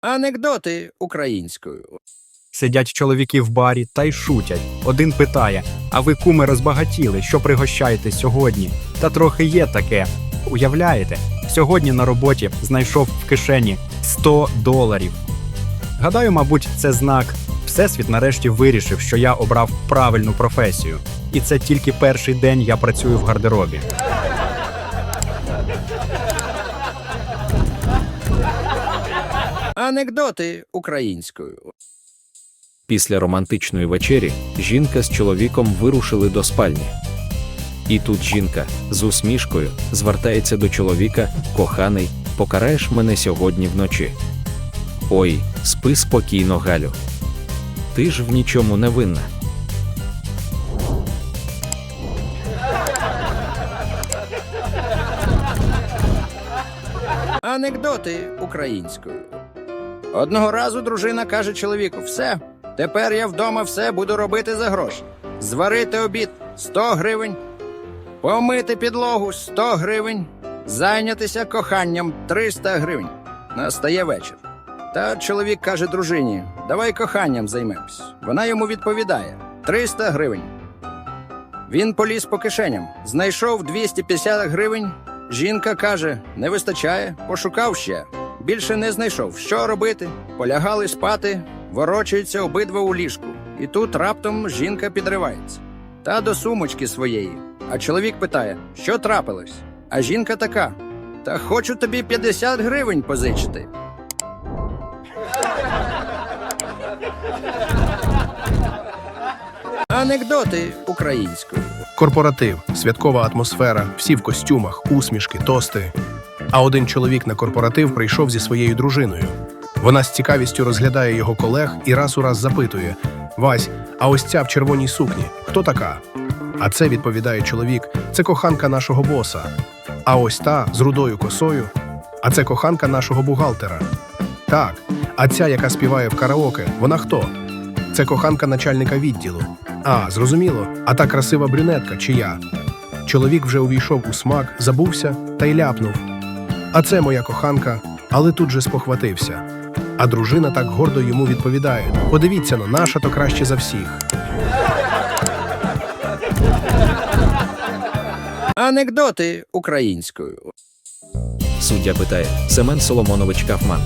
Анекдоти українською. Сидять чоловіки в барі та й шутять. Один питає: А ви куми розбагатіли, що пригощаєте сьогодні? Та трохи є таке. Уявляєте, сьогодні на роботі знайшов в кишені 100 доларів. Гадаю, мабуть, це знак. Всесвіт нарешті вирішив, що я обрав правильну професію. І це тільки перший день я працюю в гардеробі. Анекдоти українською. Після романтичної вечері жінка з чоловіком вирушили до спальні. І тут жінка з усмішкою звертається до чоловіка, коханий, покараєш мене сьогодні вночі. Ой, спи спокійно, Галю. Ти ж в нічому не винна. Анекдоти українською. Одного разу дружина каже чоловіку: все, тепер я вдома все буду робити за гроші. Зварити обід 100 гривень, помити підлогу 100 гривень, зайнятися коханням 300 гривень. Настає вечір. Та чоловік каже дружині: давай коханням займемось. Вона йому відповідає: 300 гривень. Він поліз по кишеням, знайшов 250 гривень. Жінка каже: не вистачає, пошукав ще. Більше не знайшов. Що робити? Полягали спати, ворочаються обидва у ліжку. І тут раптом жінка підривається. Та до сумочки своєї. А чоловік питає, що трапилось? А жінка така: Та хочу тобі 50 гривень позичити. Анекдоти українською. Корпоратив, святкова атмосфера, всі в костюмах, усмішки, тости. А один чоловік на корпоратив прийшов зі своєю дружиною. Вона з цікавістю розглядає його колег і раз у раз запитує: Вась, а ось ця в червоній сукні, хто така? А це відповідає чоловік: це коханка нашого боса. А ось та з рудою косою. А це коханка нашого бухгалтера. Так, а ця, яка співає в караоке, вона хто? Це коханка начальника відділу. А, зрозуміло, а та красива брюнетка чия? Чоловік вже увійшов у смак, забувся та й ляпнув. А це моя коханка, але тут же спохватився. А дружина так гордо йому відповідає: Подивіться но, наша то краще за всіх. Анекдоти українською. Суддя питає Семен Соломонович Кафман.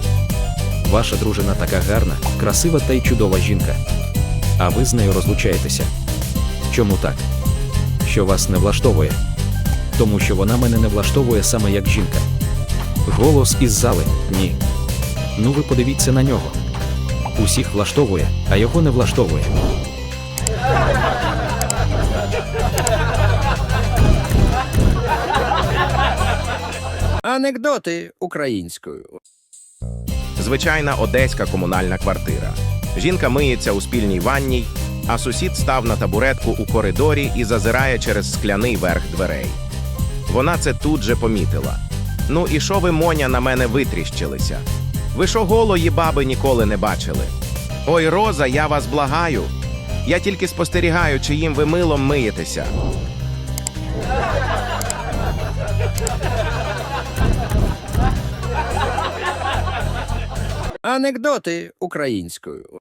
Ваша дружина така гарна, красива та й чудова жінка. А ви з нею розлучаєтеся. Чому так? Що вас не влаштовує? Тому що вона мене не влаштовує саме як жінка. Голос із зали ні. Ну ви подивіться на нього. Усіх влаштовує, а його не влаштовує. Анекдоти українською. Звичайна одеська комунальна квартира. Жінка миється у спільній ванній, а сусід став на табуретку у коридорі і зазирає через скляний верх дверей. Вона це тут же помітила. Ну і що ви, Моня, на мене витріщилися? Ви що голої баби ніколи не бачили? Ой, Роза, я вас благаю. Я тільки спостерігаю, чиїм ви милом миєтеся. Анекдоти українською.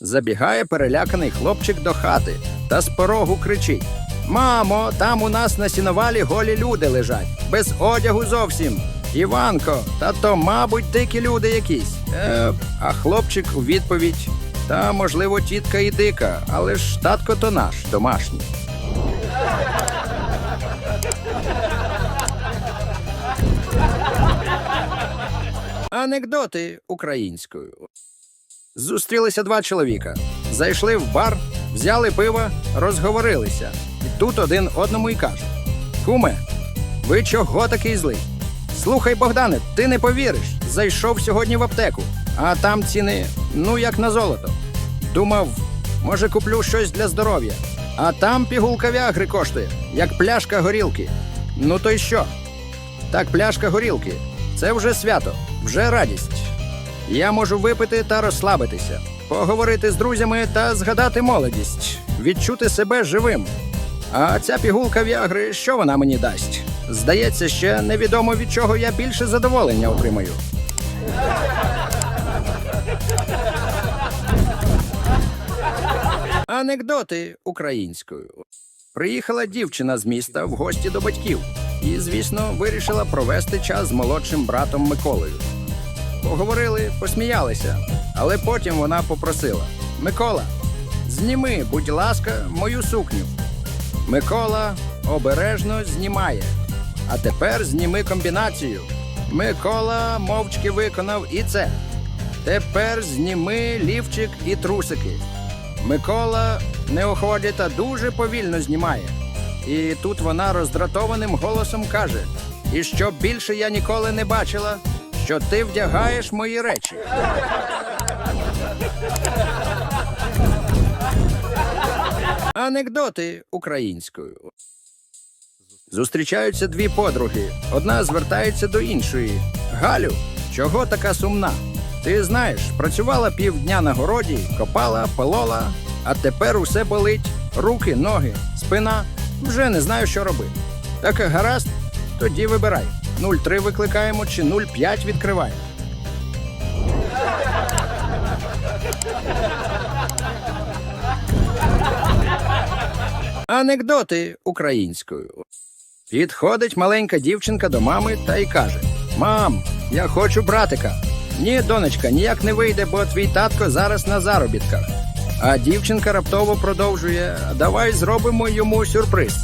Забігає переляканий хлопчик до хати та з порогу кричить: Мамо, там у нас на сіновалі голі люди лежать, без одягу зовсім. Іванко, та то, мабуть, дикі люди якісь. Е, а хлопчик у відповідь: Та, можливо, тітка і дика, але ж татко то наш домашній. Анекдоти українською. Зустрілися два чоловіка. Зайшли в бар, взяли пиво, розговорилися. І тут один одному й каже: Куме, ви чого такий злий? Слухай, Богдане, ти не повіриш. Зайшов сьогодні в аптеку, а там ціни, ну як на золото. Думав, може, куплю щось для здоров'я. А там пігулка вягри коштує, як пляшка горілки. Ну то й що? Так, пляшка горілки. Це вже свято, вже радість. Я можу випити та розслабитися, поговорити з друзями та згадати молодість, відчути себе живим. А ця пігулка Віагри, що вона мені дасть? Здається, ще невідомо від чого я більше задоволення отримаю. Анекдоти українською. Приїхала дівчина з міста в гості до батьків і, звісно, вирішила провести час з молодшим братом Миколою. Поговорили, посміялися, але потім вона попросила: Микола, зніми, будь ласка, мою сукню. Микола обережно знімає. А тепер зніми комбінацію. Микола мовчки виконав і це. Тепер зніми лівчик і трусики. Микола неохоче та дуже повільно знімає. І тут вона роздратованим голосом каже: І що більше я ніколи не бачила, що ти вдягаєш мої речі. Анекдоти українською. Зустрічаються дві подруги. Одна звертається до іншої. Галю, чого така сумна? Ти знаєш, працювала півдня на городі, копала, полола, а тепер усе болить. Руки, ноги, спина. Вже не знаю, що робити. Так гаразд, тоді вибирай. 03 викликаємо чи 05 відкриваємо. Анекдоти українською. Підходить маленька дівчинка до мами та й каже: Мам, я хочу братика. Ні, донечка, ніяк не вийде, бо твій татко зараз на заробітках. А дівчинка раптово продовжує: Давай зробимо йому сюрприз.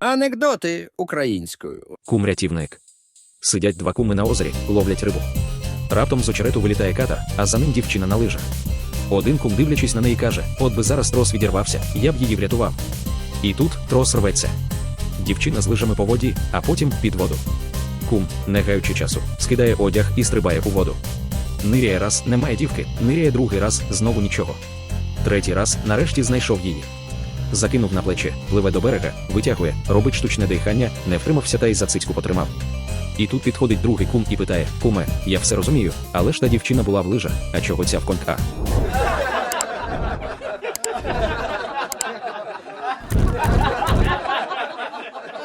Анекдоти українською. Кум рятівник. Сидять два куми на озері, ловлять рибу. Раптом з очерету вилітає ката, а за ним дівчина на лижах. Один кум, дивлячись на неї, каже: От би зараз трос відірвався, я б її врятував. І тут трос рветься. Дівчина з лижами по воді, а потім під воду. Кум, не гаючи часу, скидає одяг і стрибає у воду. Ниряє раз, немає дівки, ниряє другий раз, знову нічого. Третій раз, нарешті, знайшов її. Закинув на плече, пливе до берега, витягує, робить штучне дихання, не втримався та й за цицьку потримав. І тут підходить другий кум і питає: Куме, я все розумію, але ж та дівчина була в лижах, а чого ця в коньках?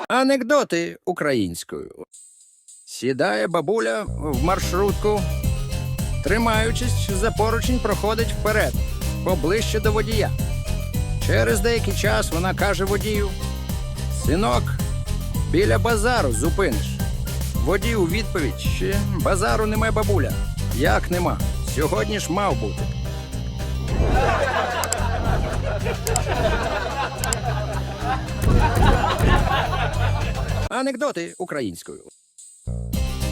Анекдоти українською. Сідає бабуля в маршрутку, тримаючись за поручень, проходить вперед, поближче до водія. Через деякий час вона каже водію: Синок, біля базару зупиниш. Водій у відповідь ще базару немає бабуля. Як нема? Сьогодні ж мав бути. Анекдоти українською.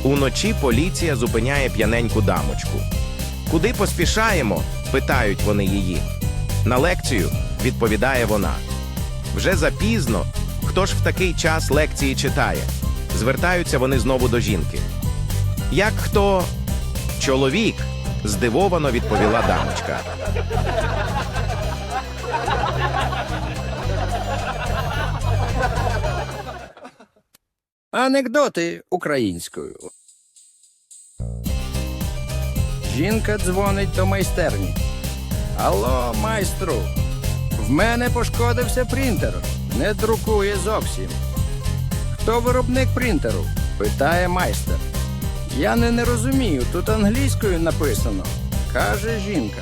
Уночі поліція зупиняє п'яненьку дамочку. Куди поспішаємо? питають вони її. На лекцію відповідає вона. Вже запізно. Хто ж в такий час лекції читає? Звертаються вони знову до жінки. Як хто чоловік? здивовано відповіла дамочка. Анекдоти українською. Жінка дзвонить до майстерні. Алло, майстру. В мене пошкодився принтер. Не друкує зовсім. Хто виробник принтеру? питає майстер. Я не, не розумію, тут англійською написано, каже жінка.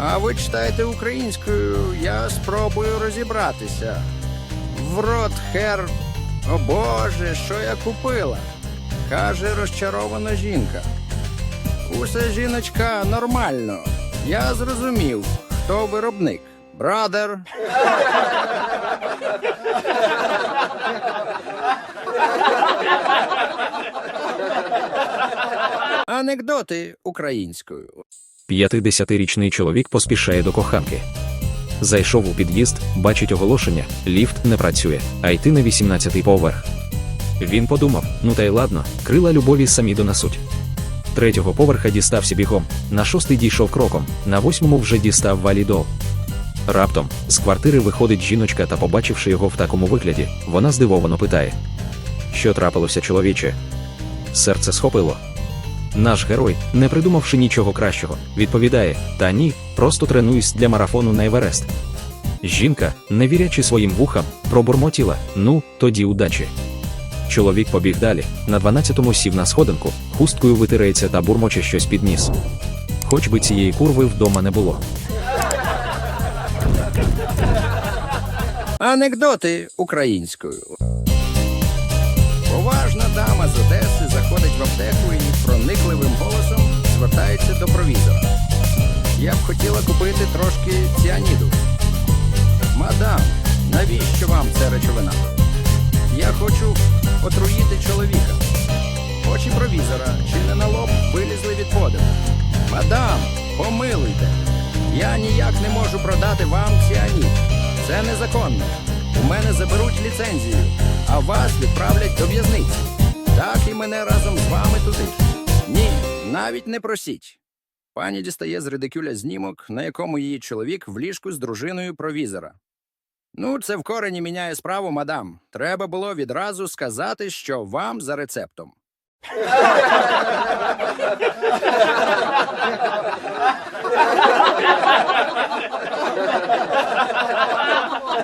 А ви читаєте українською, я спробую розібратися. В рот хер. О Боже, що я купила? каже розчарована жінка. Усе жіночка нормально. Я зрозумів, хто виробник. Брадер. Анекдоти українською. П'ятидесятирічний чоловік поспішає до коханки. Зайшов у під'їзд, бачить оголошення, ліфт не працює, а йти на 18-й поверх. Він подумав: ну та й ладно, крила любові самі донесуть. Третього поверха дістався бігом, на шостий дійшов кроком, на восьмому вже дістав валідол. Раптом з квартири виходить жіночка та, побачивши його в такому вигляді, вона здивовано питає: Що трапилося, чоловіче? Серце схопило. Наш герой, не придумавши нічого кращого, відповідає: Та ні, просто тренуюсь для марафону на Еверест. Жінка, не вірячи своїм вухам, пробурмотіла: Ну, тоді удачі. Чоловік побіг далі, на 12-му сів на сходинку, хусткою витирається та бурмоче щось під ніс. Хоч би цієї курви вдома не було. Анекдоти українською. З Одеси заходить в аптеку і проникливим голосом звертається до провізора. Я б хотіла купити трошки ціаніду. Мадам, навіщо вам ця речовина? Я хочу отруїти чоловіка. Очі провізора чи не на лоб вилізли від подиву. Мадам, помилуйте. Я ніяк не можу продати вам ціанід. Це незаконно. У мене заберуть ліцензію, а вас відправлять до в'язниці. Так і мене разом з вами туди. Ні, навіть не просіть. Пані дістає з редикюля знімок, на якому її чоловік в ліжку з дружиною провізора. Ну, це в корені міняє справу, мадам. Треба було відразу сказати, що вам за рецептом.